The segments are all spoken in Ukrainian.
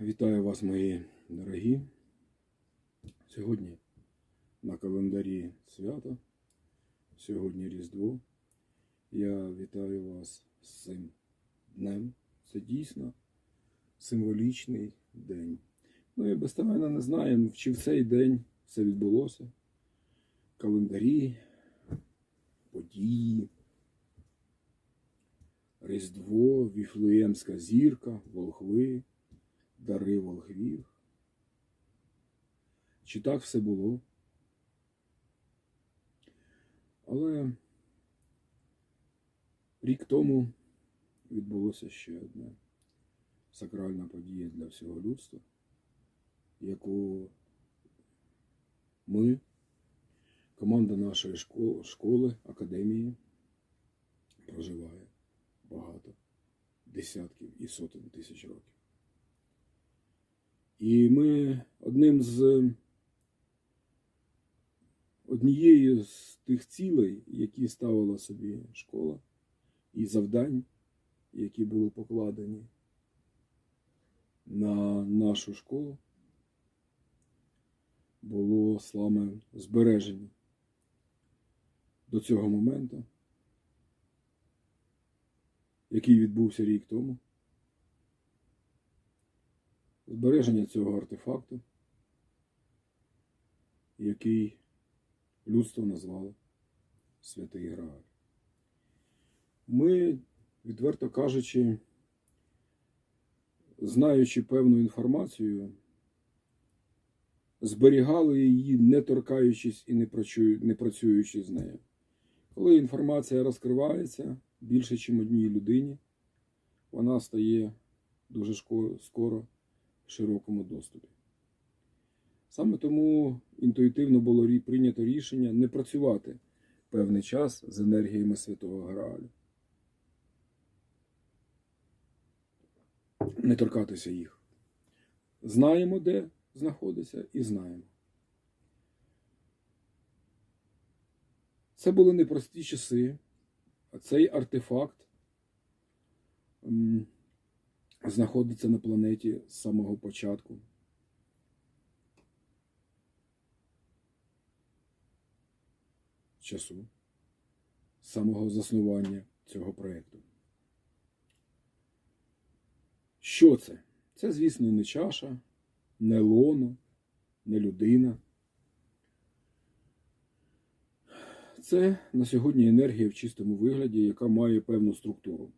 Вітаю вас, мої дорогі. Сьогодні на календарі свято, сьогодні Різдво. Я вітаю вас з цим днем. Це дійсно символічний день. Ми безтеменно не знаємо, чи в цей день все відбулося. Календарі, події, Різдво, Віфлеємська зірка, волхви дари волхвів. Чи так все було? Але рік тому відбулося ще одна сакральна подія для всього людства, яку ми, команда нашої школи, школи академії, проживає багато десятків і сотень тисяч років. І ми одним з однією з тих цілей, які ставила собі школа, і завдань, які були покладені на нашу школу, було саме збереження до цього моменту, який відбувся рік тому збереження цього артефакту, який людство назвало Святий Грааль. Ми, відверто кажучи, знаючи певну інформацію, зберігали її, не торкаючись і не працюючи з нею. Коли інформація розкривається більше, ніж одній людині, вона стає дуже скоро широкому доступі. Саме тому інтуїтивно було прийнято рішення не працювати певний час з енергіями Святого Граалю. Не торкатися їх. Знаємо, де знаходиться, і знаємо. Це були непрості часи, а цей артефакт. Знаходиться на планеті з самого початку. Часу, самого заснування цього проєкту. Що це? Це, звісно, не чаша, не лоно, не людина. Це на сьогодні енергія в чистому вигляді, яка має певну структуру.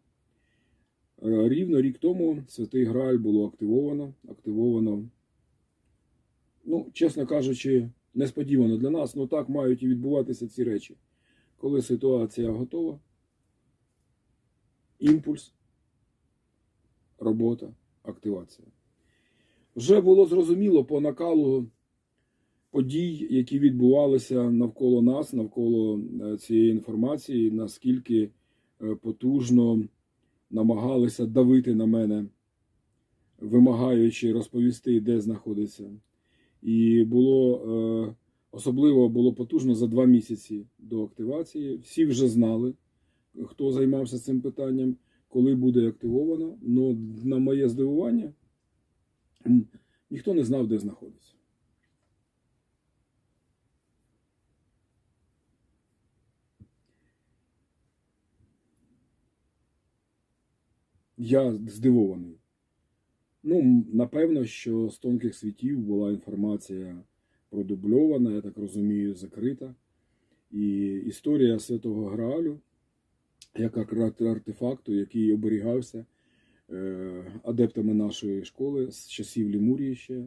Е, Рівно рік тому Святий Грааль було активовано. Активовано, ну, чесно кажучи, несподівано для нас, але так мають і відбуватися ці речі. Коли ситуація готова, імпульс, робота, активація. Вже було зрозуміло по накалу подій, які відбувалися навколо нас, навколо е, цієї інформації, наскільки е, потужно намагалися давити на мене, вимагаючи розповісти, де знаходиться. І було е, особливо було потужно за два місяці до активації. Всі вже знали, хто займався цим питанням, коли буде активовано. Но на моє здивування ніхто не знав, де знаходиться. Я здивований. Ну, напевно, що з тонких світів була інформація продубльована, я так розумію, закрита. І історія Святого Граалю, як артефакту, який оберігався е, адептами нашої школи з часів Лімурії ще.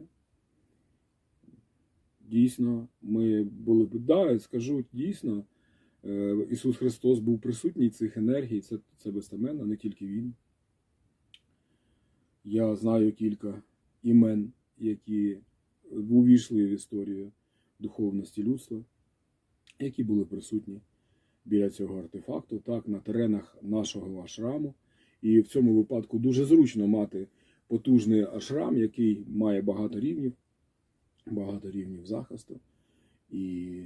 Дійсно, ми були да, скажу, дійсно, е, Ісус Христос був присутній цих енергій, це, це безтеменно, не тільки Він. Я знаю кілька імен, які увійшли в історію духовності людства, які були присутні біля цього артефакту, так, на теренах нашого ашраму. І в цьому випадку дуже зручно мати потужний ашрам, який має багато рівнів, багато рівнів захисту, і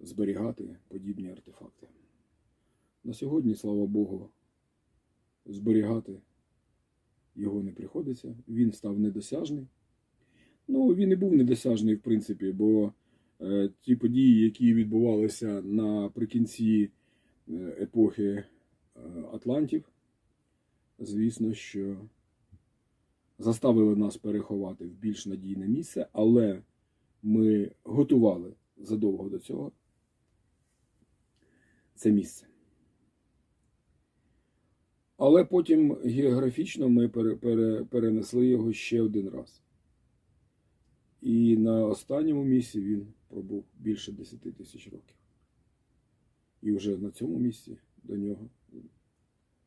зберігати подібні артефакти. На сьогодні, слава Богу, зберігати його не приходиться. Він став недосяжний. Ну, він і був недосяжний, в принципі, бо е, ті події, які відбувалися наприкінці е, епохи е, Атлантів, звісно, що заставили нас переховати в більш надійне місце, але ми готували задовго до цього це місце. Але потім географічно ми пере, пере, перенесли його ще один раз. І на останньому місці він пробув більше 10 тисяч років. І вже на цьому місці до нього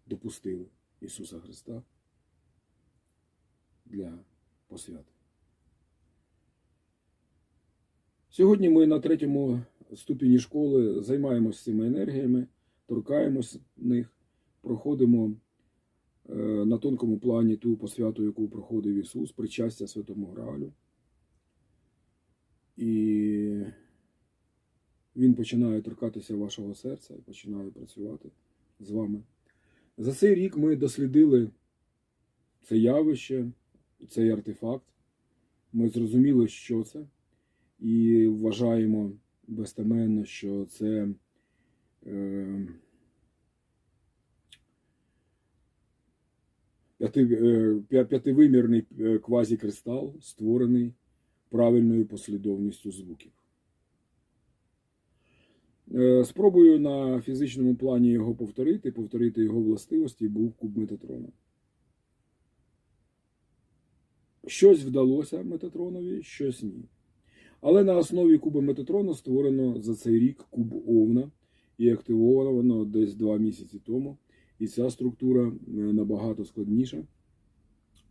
допустили Ісуса Христа для посвяти. Сьогодні ми на третьому ступені школи займаємося цими енергіями, торкаємось них, проходимо на тонкому плані ту посвяту, яку проходив Ісус, причастя Святому Граалю. І Він починає торкатися вашого серця і починає працювати з вами. За цей рік ми дослідили це явище, цей артефакт. Ми зрозуміли, що це, і вважаємо безтеменно, що це е, п'ятивимірний е, квазікристал, створений правильною послідовністю звуків. Е, Спробую на фізичному плані його повторити, повторити його властивості був куб Метатрона. Щось вдалося Метатронові, щось ні. Але на основі куба Метатрона створено за цей рік куб Овна і активовано десь два місяці тому. І ця структура е, набагато складніша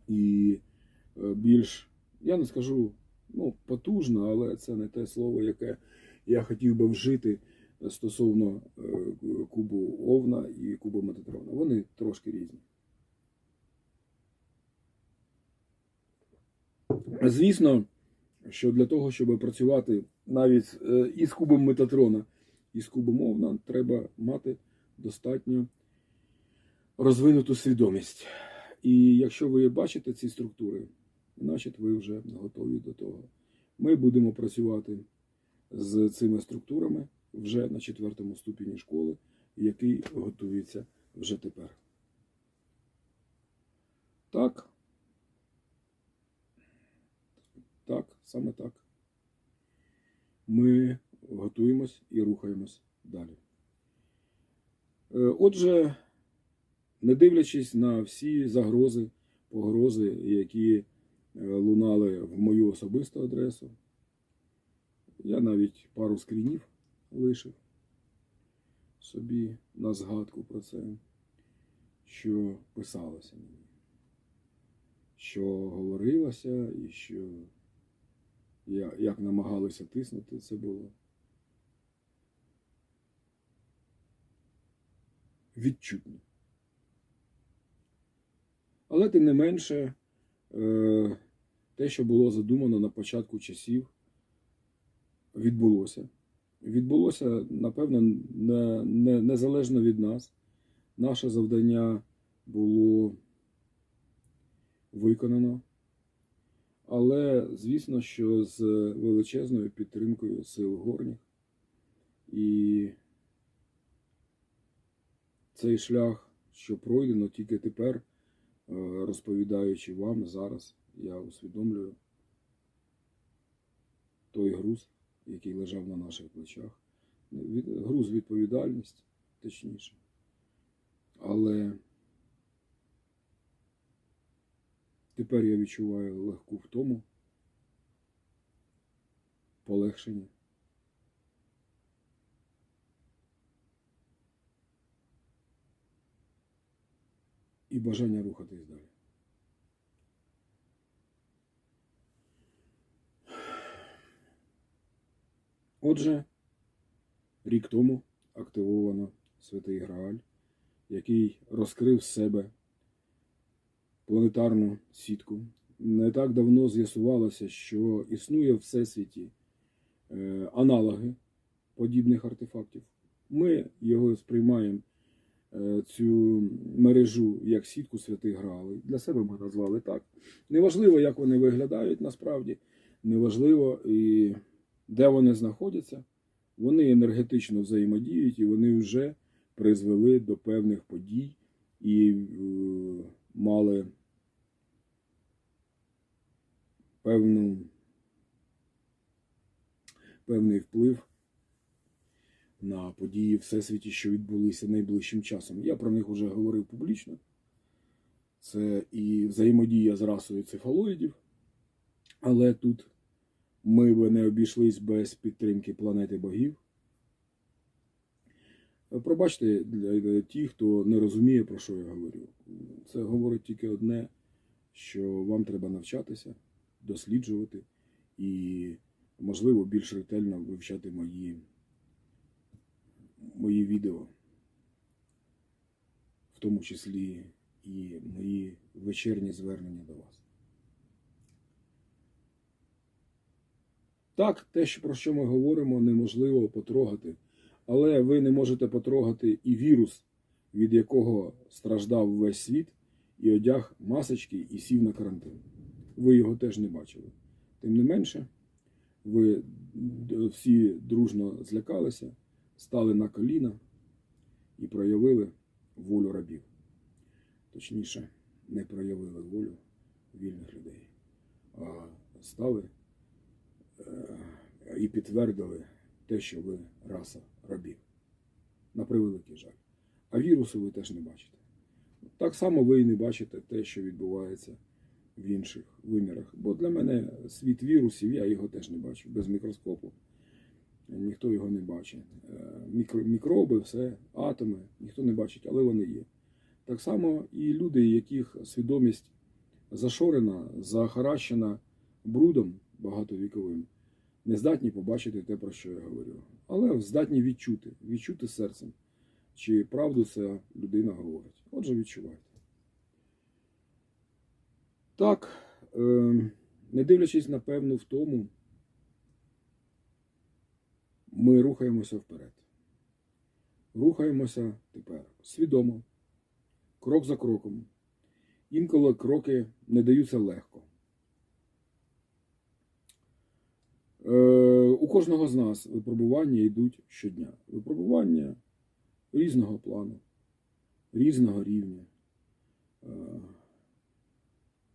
і е, більш, я не скажу, ну, потужна, але це не те слово, яке я хотів би вжити стосовно е, кубу Овна і кубу Метатрона. Вони трошки різні. Звісно, що для того, щоб працювати навіть із кубом Метатрона і з кубом Овна, треба мати достатньо розвинуту свідомість. І якщо ви бачите ці структури, значить ви вже готові до того. Ми будемо працювати з цими структурами вже на четвертому ступені школи, який готується вже тепер. Так. Так, саме так. Ми готуємось і рухаємось далі. Е, Отже, не дивлячись на всі загрози, погрози, які е, лунали в мою особисту адресу, я навіть пару скрінів лишив собі на згадку про це, що писалося мені, що говорилося і що як намагалися тиснути, це було відчутно. Але тим не менше, е, те, що було задумано на початку часів, відбулося. Відбулося, напевно, не, не, незалежно від нас. Наше завдання було виконано. Але, звісно, що з величезною підтримкою сил горніх. І цей шлях, що пройдено тільки тепер, розповідаючи вам зараз, я усвідомлюю той груз, який лежав на наших плечах. Груз відповідальність, точніше. Але тепер я відчуваю легку втому, полегшення. І бажання рухатись далі. Отже, рік тому активовано Святий Грааль, який розкрив з себе планетарну сітку. Не так давно з'ясувалося, що існує в всесвіті е, аналоги подібних артефактів. Ми його сприймаємо цю мережу як сітку святих Граалей. Для себе ми назвали так. Неважливо, як вони виглядають насправді, неважливо і де вони знаходяться. Вони енергетично взаємодіють і вони вже призвели до певних подій і е, мали певну, певний вплив на події Всесвіті, що відбулися найближчим часом. Я про них вже говорив публічно. Це і взаємодія з расою цефалоїдів, але тут ми би не обійшлись без підтримки планети богів. Пробачте для ті, хто не розуміє, про що я говорю. Це говорить тільки одне, що вам треба навчатися, досліджувати і, можливо, більш ретельно вивчати мої, мої відео, в тому числі і мої вечірні звернення до вас. Так, те, про що ми говоримо, неможливо потрогати. Але ви не можете потрогати і вірус, від якого страждав весь світ, і одяг масочки і сів на карантин. Ви його теж не бачили. Тим не менше, ви всі дружно злякалися, стали на коліна і проявили волю рабів. Точніше, не проявили волю вільних людей, а стали е, і підтвердили те, що ви раса рабів. На превеликий жаль. А вірусу ви теж не бачите. Так само ви і не бачите те, що відбувається в інших вимірах. Бо для мене світ вірусів, я його теж не бачу. Без мікроскопу ніхто його не бачить. Е, Мікро, мікроби, все, атоми, ніхто не бачить, але вони є. Так само і люди, яких свідомість зашорена, захаращена брудом багатовіковим, не здатні побачити те, про що я говорю. Але здатні відчути, відчути серцем, чи правду ця людина говорить. Отже, відчувайте. Так, е, не дивлячись на певну втому, ми рухаємося вперед. Рухаємося тепер свідомо, крок за кроком. Інколи кроки не даються легко. Е, у кожного з нас випробування йдуть щодня. Випробування різного плану, різного рівня, е,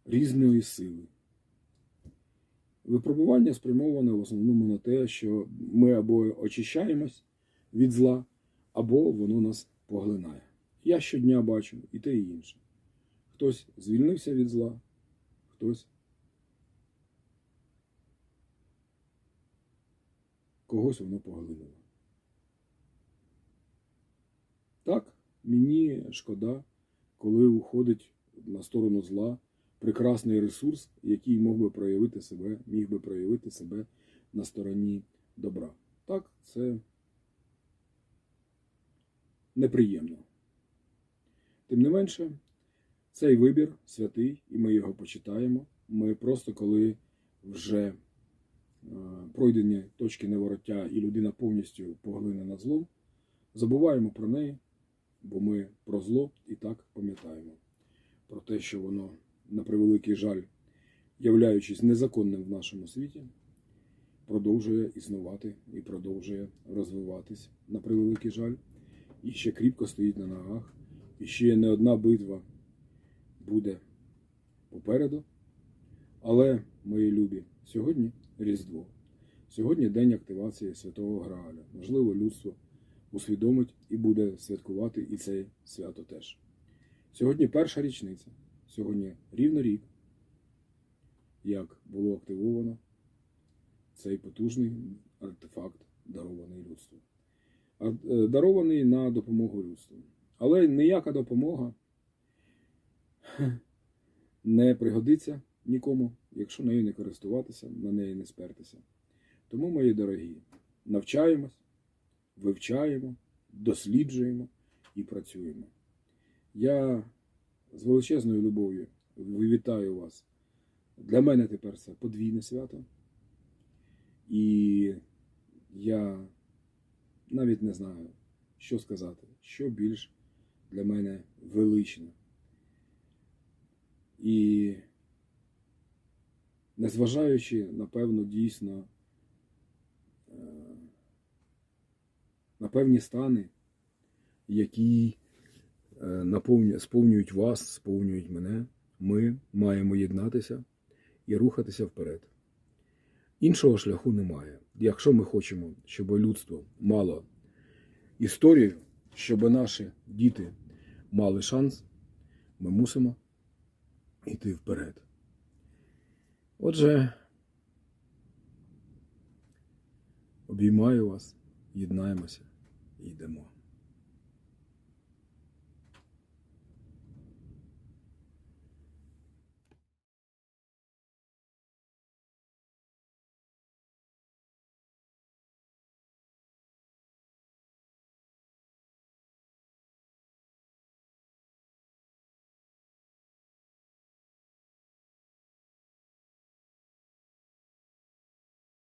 різної сили. Випробування спрямоване в основному на те, що ми або очищаємось від зла, або воно нас поглинає. Я щодня бачу і те, і інше. Хтось звільнився від зла, хтось когось воно поглинуло. Так, мені шкода, коли уходить на сторону зла прекрасний ресурс, який мог би проявити себе, міг би проявити себе на стороні добра. Так, це неприємно. Тим не менше, цей вибір святий, і ми його почитаємо. Ми просто коли вже е, пройдені точки невороття і людина повністю поглинена злом, забуваємо про неї, бо ми про зло і так пам'ятаємо. Про те, що воно, на превеликий жаль, являючись незаконним в нашому світі, продовжує існувати і продовжує розвиватись, на превеликий жаль, і ще кріпко стоїть на ногах, і ще не одна битва буде попереду. Але, мої любі, сьогодні Різдво. Сьогодні день активації Святого Грааля. Можливо, людство усвідомить і буде святкувати і це свято теж. Сьогодні перша річниця. Сьогодні рівно рік, як було активовано цей потужний артефакт, дарований людству. Е, Дарований на допомогу людству. Але ніяка допомога не пригодиться нікому, якщо нею не користуватися, на неї не спертися. Тому, мої дорогі, навчаємось, вивчаємо, досліджуємо і працюємо. Я з величезною любов'ю вітаю вас. Для мене тепер це подвійне свято. І я навіть не знаю, що сказати, що більш для мене велична. І незважаючи, напевно, дійсно е, на певні стани, які сповнюють вас, сповнюють мене, ми маємо єднатися і рухатися вперед. Іншого шляху немає. Якщо ми хочемо, щоб людство мало історію, щоб наші діти мали шанс, ми мусимо йти вперед. Отже, обіймаю вас, єднаємося і йдемо.